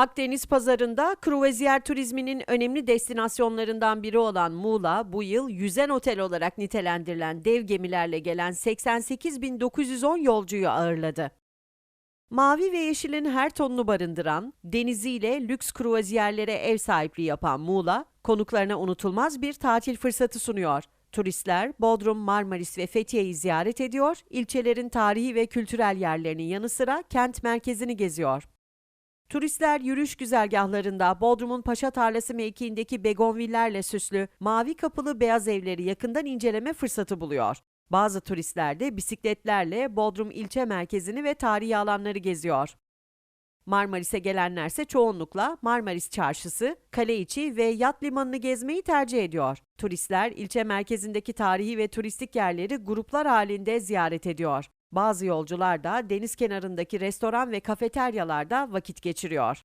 Akdeniz pazarında kruvaziyer turizminin önemli destinasyonlarından biri olan Muğla, bu yıl yüzen otel olarak nitelendirilen dev gemilerle gelen 88.910 yolcuyu ağırladı. Mavi ve yeşilin her tonunu barındıran, deniziyle lüks kruvaziyerlere ev sahipliği yapan Muğla, konuklarına unutulmaz bir tatil fırsatı sunuyor. Turistler Bodrum, Marmaris ve Fethiye'yi ziyaret ediyor, ilçelerin tarihi ve kültürel yerlerinin yanı sıra kent merkezini geziyor. Turistler yürüyüş güzergahlarında Bodrum'un Paşa Tarlası mevkiindeki begonvillerle süslü mavi kapılı beyaz evleri yakından inceleme fırsatı buluyor. Bazı turistler de bisikletlerle Bodrum ilçe merkezini ve tarihi alanları geziyor. Marmaris'e gelenlerse çoğunlukla Marmaris Çarşısı, Kaleiçi ve yat limanını gezmeyi tercih ediyor. Turistler ilçe merkezindeki tarihi ve turistik yerleri gruplar halinde ziyaret ediyor. Bazı yolcular da deniz kenarındaki restoran ve kafeteryalarda vakit geçiriyor.